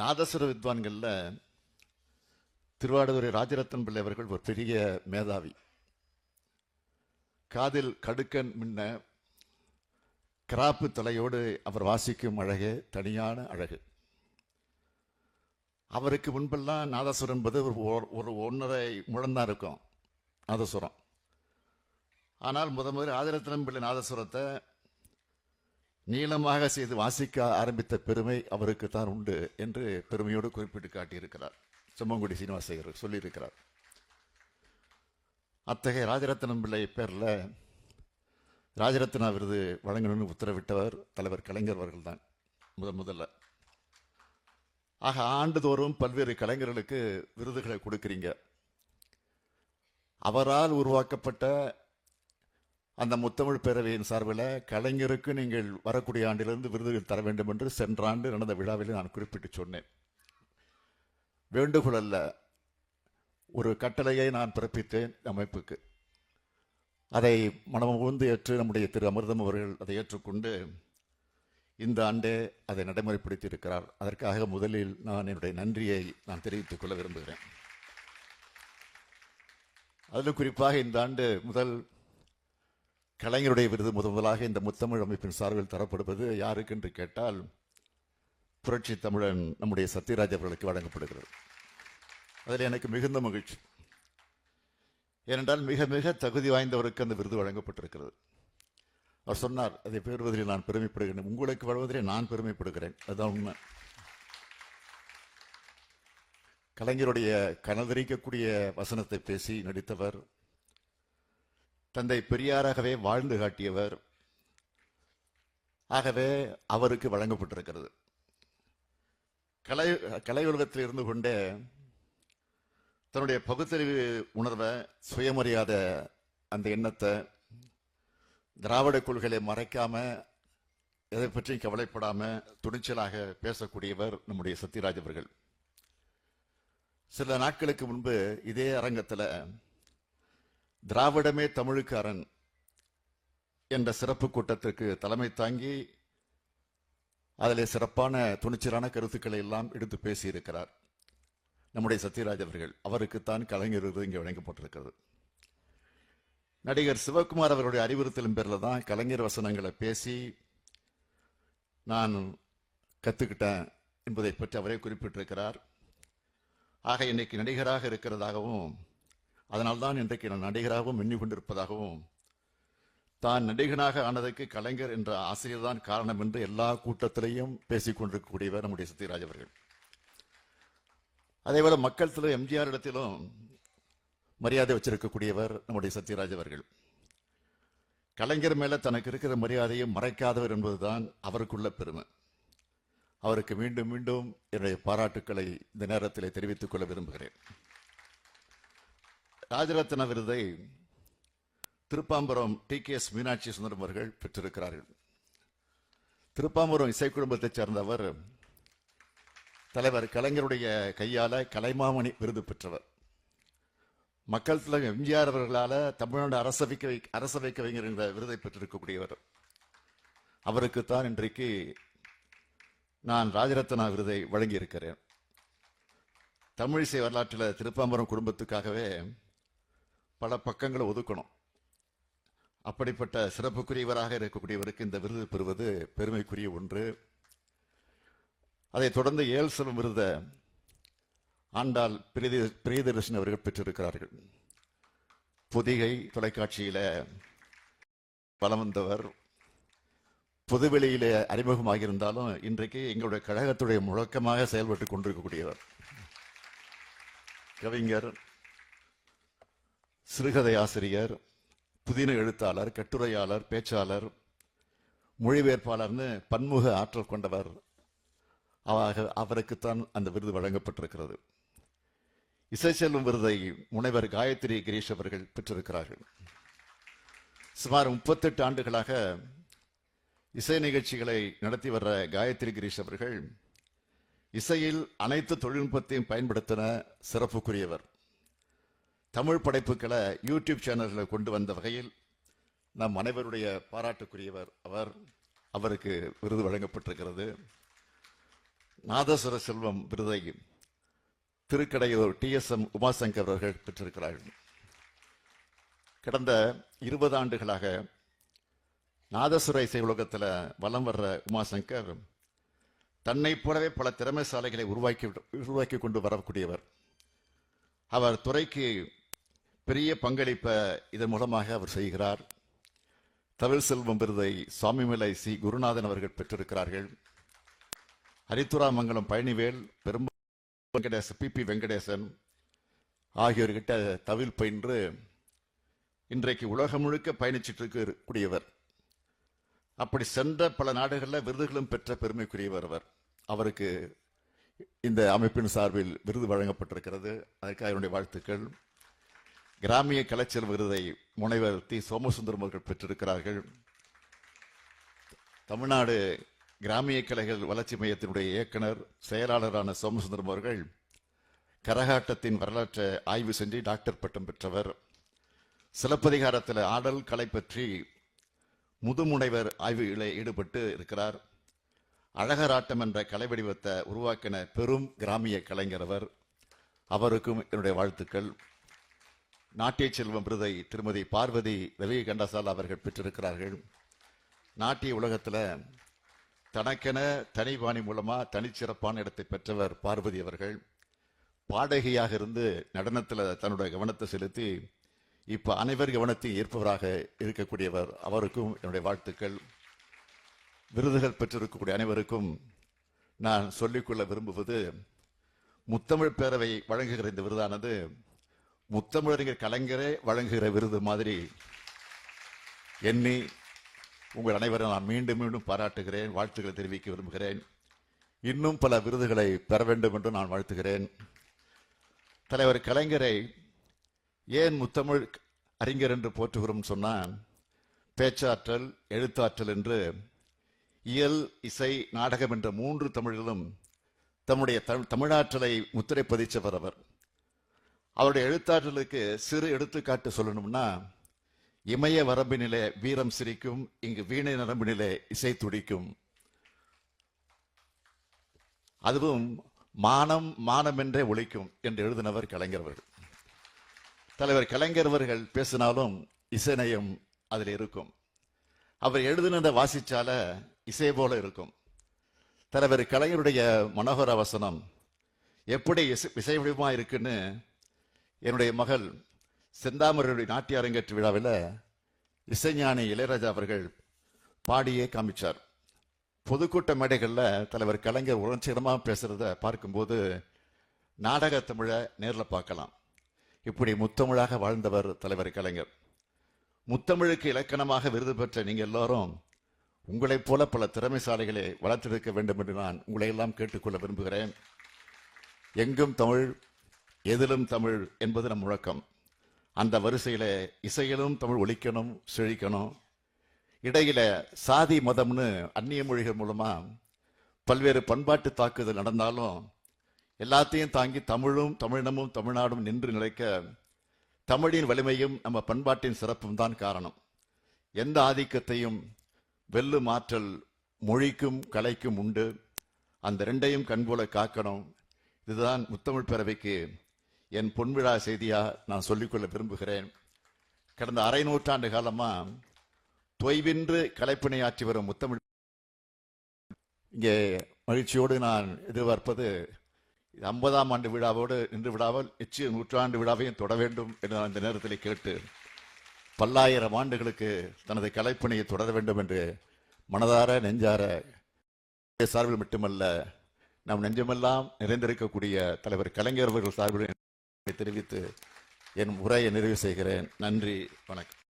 நாதஸ்வர வித்வான்களில் திருவாடுதுறை ராஜரத்னம் பிள்ளை அவர்கள் ஒரு பெரிய மேதாவி. காதில் கடுக்கன் முன்ன கிராப்பு தலையோடு அவர் வாசிக்கும் அழகு தனியான அழகு. அவருக்கு முன்பெல்லாம் நாதஸ்வரம் என்பது ஒரு ஒரு ஒன்றரை முழந்தான் இருக்கும் நாதஸ்வரம். ஆனால் முத முதல் ஆதிரத்தினம் பிள்ளை நாதஸ்வரத்தை நீளமாக செய்து வாசிக்க ஆரம்பித்த பெருமை அவருக்கு தான் உண்டு என்று பெருமையோடு குறிப்பிட்டு காட்டியிருக்கிறார். செம்மங்குடி சீனிவாசகர் சொல்லியிருக்கிறார். அத்தகைய ராஜரத்னம் பிள்ளை பேரில் ராஜரத்னா விருது வழங்கணும்னு உத்தரவிட்டவர் தலைவர் கலைஞர் அவர்கள் தான் முதன் முதல்ல. ஆக ஆண்டுதோறும் பல்வேறு கலைஞர்களுக்கு விருதுகளை கொடுக்குறீங்க. அவரால் உருவாக்கப்பட்ட அந்த முத்தமிழ் பேரவையின் சார்பில் கலைஞருக்கு நீங்கள் வரக்கூடிய ஆண்டிலிருந்து விருதுகள் தர வேண்டும் என்று சென்ற ஆண்டு நடந்த விழாவில் நான் குறிப்பிட்டு சொன்னேன். வேண்டுகோள் அல்ல ஒரு கட்டளையை நான் பிறப்பித்தேன் அமைப்புக்கு. அதை மனமுந்து ஏற்று நம்முடைய திரு அமிர்தம் அவர்கள் அதை ஏற்றுக்கொண்டு இந்த ஆண்டே அதை நடைமுறைப்படுத்தி இருக்கிறார் அதற்காக முதலில் நான் என்னுடைய நன்றியை நான் தெரிவித்துக் கொள்ள விரும்புகிறேன். அதில் குறிப்பாக இந்த ஆண்டு முதல் கலைஞருடைய விருது முதன் முதலாக இந்த முத்தமிழ் அமைப்பின் சார்பில் தரப்படுவது யாருக்கு என்று கேட்டால் புரட்சி தமிழன் நம்முடைய சத்யராஜ் அவர்களுக்கு வழங்கப்படுகிறது. அதில் எனக்கு மிகுந்த மகிழ்ச்சி. ஏனென்றால் மிக மிக தகுதி வாய்ந்தவருக்கு அந்த விருது வழங்கப்பட்டிருக்கிறது. அவர் சொன்னார் அதை பெறுவதில் நான் பெருமைப்படுகிறேன். உங்களுக்கு வழங்குவதிலே நான் பெருமைப்படுகிறேன். அதுதான் உண்மை. கலைஞருடைய கனதரிக்கக்கூடிய வசனத்தை பேசி நடித்தவர் தந்தை பெரியாராகவே வாழ்ந்து காட்டியவர். ஆகவே அவருக்கு வழங்கப்பட்டிருக்கிறது. கலை கலை உலகத்தில் இருந்து கொண்டே தன்னுடைய பகுத்தறிவு உணர்வை சுயமறியாத அந்த எண்ணத்தை திராவிட கொள்கைகளை மறைக்காம எதை பற்றியும் கவலைப்படாம துணிச்சலாக பேசக்கூடியவர் நம்முடைய சத்யராஜ் அவர்கள். சில நாட்களுக்கு முன்பு இதே அரங்கத்தில் திராவிடமே தமிழுக்கு அரண் என்ற சிறப்பு கூட்டத்திற்கு தலைமை தாங்கி அதில் சிறப்பான துணிச்சலான கருத்துக்களை எல்லாம் எடுத்து பேசியிருக்கிறார். நம்முடைய சத்யராஜ் அவர்கள். அவருக்குத்தான் கலைஞர் விருது இங்கே வழங்கப்பட்டிருக்கிறது. நடிகர் சிவகுமார் அவருடைய அறிவுறுத்தலும் பேரில் தான் கலைஞர் வசனங்களை பேசி நான் கற்றுக்கிட்டேன் என்பதை பற்றி அவரே குறிப்பிட்டிருக்கிறார். ஆக இன்னைக்கு நடிகராக இருக்கிறதாகவும் அதனால்தான் இன்றைக்கு நான் நடிகராகவும் எண்ணி கொண்டிருப்பதாகவும் தான் நடிகனாக ஆனதற்கு கலைஞர் என்ற ஆசிரியர் தான் காரணம் என்று எல்லா கூட்டத்திலையும் பேசிக் கொண்டிருக்கக்கூடியவர் நம்முடைய சத்யராஜ் அவர்கள். அதேபோல மக்கள் எம்ஜிஆர் இடத்திலும் மரியாதை வச்சிருக்கக்கூடியவர் நம்முடைய சத்யராஜ் அவர்கள். கலைஞர் மேல தனக்கு இருக்கிற மரியாதையை மறைக்காதவர் என்பதுதான் அவருக்குள்ள பெருமை. அவருக்கு மீண்டும் மீண்டும் என்னுடைய பாராட்டுக்களை இந்த நேரத்தில் தெரிவித்துக் கொள்ள விரும்புகிறேன். ராஜரத்ன விருதை Thirupambaram T K S Meenakshi Sundaram அவர்கள் பெற்றிருக்கிறார்கள். திருப்பாம்பரம் இசை குடும்பத்தைச் சேர்ந்தவர் தலைவர் கலைஞருடைய கையால கலைமாமணி விருது பெற்றவர். மக்கள் தலைவர் எம்ஜிஆர் அவர்களால தமிழ்நாடு அரசவைக்க அரசவை கவிஞர் என்ற விருதை பெற்றிருக்கக்கூடியவர். அவருக்குத்தான் இன்றைக்கு நான் ராஜரத்னா விருதை வழங்கியிருக்கிறேன். தமிழிசை வரலாற்றில் திருப்பாம்பரம் குடும்பத்துக்காகவே பல பக்கங்களை ஒதுக்கணும். அப்படிப்பட்ட சிறப்புக்குரியவராக இருக்கக்கூடியவருக்கு இந்த விருது பெறுவது பெருமைக்குரிய ஒன்று. அதைத் தொடர்ந்து ஏல்சலம் விருத ஆண்டாள் பிரியதி பிரியதர்ஷன் அவர்கள் பெற்றிருக்கிறார்கள். பொதிகை தொலைக்காட்சியில் வலம் வந்தவர். பொதுவெளியிலே அறிமுகமாகியிருந்தாலும் இன்றைக்கு எங்களுடைய கழகத்துடைய முழக்கமாக செயல்பட்டு கொண்டிருக்கக்கூடியவர். கவிஞர் சிறுகதை ஆசிரியர் புதின எழுத்தாளர் கட்டுரையாளர் பேச்சாளர் மொழிபெயர்ப்பாளர்னு பன்முக ஆற்றல் கொண்டவர். அவருக்குத்தான் அந்த விருது வழங்கப்பட்டிருக்கிறது. இசைச்செல்வம் விருதை முனைவர் காயத்ரி கிரீஷ் அவர்கள் பெற்றிருக்கிறார்கள். சுமார் முப்பத்தெட்டு ஆண்டுகளாக இசை நிகழ்ச்சிகளை நடத்தி வர்ற காயத்ரி கிரீஷ் அவர்கள் இசையில் அனைத்து தொழில்நுட்பத்தையும் பயன்படுத்தின சிறப்புக்குரியவர். தமிழ் படைப்புகளை யூடியூப் சேனல்களில் கொண்டு வந்த வகையில் நம் அனைவருடைய பாராட்டுக்குரியவர் அவர். அவருக்கு விருது வழங்கப்பட்டிருக்கிறது. நாதஸ்வர செல்வம் விருதை Thirukkadaiyur T S M Umashankar அவர்கள் பெற்றிருக்கிறார்கள். கடந்த இருபது ஆண்டுகளாக நாதசுர இசை உலகத்தில் வலம் வர்ற உமாசங்கர் தன்னைப் போலவே பல திறமைசாலைகளை உருவாக்கி உருவாக்கி கொண்டு வரக்கூடியவர். அவர் துறைக்கு பெரிய பங்களிப்பை இதன் மூலமாக அவர் செய்கிறார். தமிழ் செல்வம் விருதை சுவாமிமலை சி. குருநாதன் அவர்கள் பெற்றிருக்கிறார்கள். ஹரித்துராமங்கலம் பழனிவேல் பெரும் வெங்கடேச பி. பி. வெங்கடேசன் ஆகியோர்கிட்ட தவில் பயின்று இன்றைக்கு உலகம் முழுக்க பயணிச்சிட்டு இருக்கக்கூடியவர் அப்படி சென்ற பல நாடுகளில் விருதுகளும் பெற்ற பெருமைக்குரியவர் அவர். அவருக்கு இந்த அமைப்பின் சார்பில் விருது வழங்கப்பட்டிருக்கிறது. அதற்காக என்னுடைய வாழ்த்துக்கள். கிராமிய கலைச்சல் விருதை முனைவர் தி. சோமசுந்தரம் அவர்கள் பெற்றிருக்கிறார்கள். தமிழ்நாடு கிராமிய கலைகள் வளர்ச்சி மையத்தினுடைய இயக்குனர் செயலாளரான சோமசுந்தரம் அவர்கள் கரகாட்டத்தின் வரலாற்றை ஆய்வு செஞ்சு டாக்டர் பட்டம் பெற்றவர். சிலப்பதிகாரத்தில் ஆடல் கலை பற்றி முதுமுனைவர் ஆய்வுகளில் ஈடுபட்டு இருக்கிறார். அழகராட்டம் என்ற கலை வடிவத்தை உருவாக்கின பெரும் கிராமிய கலைஞரவர் அவருக்கும் என்னுடைய வாழ்த்துக்கள். நாட்டிய செல்வம் விருதை திருமதி பார்வதி வெளிய கண்டசால் அவர்கள் பெற்றிருக்கிறார்கள். நாட்டிய உலகத்தில் தனக்கென தனிபாணி மூலமாக தனிச்சிறப்பான இடத்தை பெற்றவர் பார்வதி அவர்கள். பாடகியாக இருந்து நடனத்தில் தன்னுடைய கவனத்தை செலுத்தி இப்போ அனைவர் கவனத்தையும் ஈர்ப்பவராக இருக்கக்கூடியவர் அவருக்கும் என்னுடைய வாழ்த்துக்கள். விருதுகள் பெற்றிருக்கக்கூடிய அனைவருக்கும் நான் சொல்லிக்கொள்ள விரும்புவது முத்தமிழ் பேரவை வழங்குகிற இந்த விருதானது முத்தமிழறிஞர் கலைஞரே வழங்குகிற விருது மாதிரி எண்ணி உங்கள் அனைவரும் நான் மீண்டும் மீண்டும் பாராட்டுகிறேன் வாழ்த்துக்களை தெரிவிக்க விரும்புகிறேன். இன்னும் பல விருதுகளை பெற வேண்டும் என்று நான் வாழ்த்துகிறேன். தலைவர் கலைஞரை ஏன் முத்தமிழ் அறிஞர் என்று போற்றுகிறோம் சொன்னால் பேச்சாற்றல் எழுத்தாற்றல் என்று இயல் இசை நாடகம் என்ற மூன்று தமிழிலும் தம்முடைய தமிழ் தமிழாற்றலை முத்திரை பதிச்சவர் அவர். அவருடைய எழுத்தாற்றலுக்கு சிறு எடுத்துக்காட்டு சொல்லணும்னா இமய வரம்பினிலே வீரம் சிரிக்கும் இங்கு வீணை நரம்பினிலே இசை துடிக்கும். அதுவும் மானம் மானம் என்றே ஒழிக்கும் என்று எழுதினவர் கலைஞரவர்கள் தலைவர் கலைஞரவர்கள் பேசினாலும் இசைநயம் அதில் இருக்கும். அவர் எழுதினதை வாசிச்சால இசை போல இருக்கும். தலைவர் கலைஞருடைய மனோகர வசனம் எப்படி இசை இசை வடிவமாக இருக்குன்னு என்னுடைய மகள் செந்தாமரையுடைய நாட்டிய அரங்கேற்று விழாவில் இசைஞானி இளையராஜா அவர்கள் பாடியே காமிச்சார். பொதுக்கூட்ட மேடைகளில் தலைவர் கலைஞர் உணர்ச்சிகரமாக பேசுகிறத பார்க்கும்போது நாடக தமிழை நேரில் பார்க்கலாம். இப்படி முத்தமிழாக வாழ்ந்தவர் தலைவர் கலைஞர். முத்தமிழுக்கு இலக்கணமாக விருது பெற்ற நீங்கள் எல்லாரும் உங்களைப் போல பல திறமைசாலிகளை வளர்த்தெடுக்க வேண்டும் என்று நான் உங்களையெல்லாம் கேட்டுக்கொள்ள விரும்புகிறேன். எங்கும் தமிழ் எதிலும் தமிழ் என்பது நம் முழக்கம். அந்த வரிசையில் இசையிலும் தமிழ் ஒழிக்கணும் செழிக்கணும். இடையில சாதி மதம்னு அந்நிய மொழிகள் மூலமாக பல்வேறு பண்பாட்டு தாக்குதல் நடந்தாலும் எல்லாத்தையும் தாங்கி தமிழும் தமிழினமும் தமிழ்நாடும் நின்று நிலைக்க தமிழின் வலிமையும் நம்ம பண்பாட்டின் சிறப்பும் தான் காரணம். எந்த ஆதிக்கத்தையும் வெல்லும் ஆற்றல் மொழிக்கும் கலைக்கும் உண்டு. அந்த ரெண்டையும் கண்போல காக்கணும். இதுதான் முத்தமிழ் பேரவைக்கு என் பொன்விழா செய்தியா நான் சொல்லிக்கொள்ள விரும்புகிறேன். கடந்த அரை நூற்றாண்டு காலமா தொய்வின்றி கலைப்பணியாற்றி வரும் முத்தமிழ் இங்கே மகிழ்ச்சியோடு நான் எதிர்பார்ப்பது ஐம்பதாம் ஆண்டு விழாவோடு நின்று விடாமல் நிச்சய நூற்றாண்டு விழாவையும் தொட வேண்டும் என்று நான் இந்த நேரத்தில் கேட்டு பல்லாயிரம் ஆண்டுகளுக்கு தனது கலைப்பணியை தொடர வேண்டும் என்று மனதார நெஞ்சார சார்பில் மட்டுமல்ல நம் நெஞ்சமெல்லாம் நிறைந்திருக்கக்கூடிய தலைவர் கலைஞர் அவர்கள் சார்பில் தெரிவித்து என் உரையை நிறைவு செய்கிறேன். நன்றி வணக்கம்.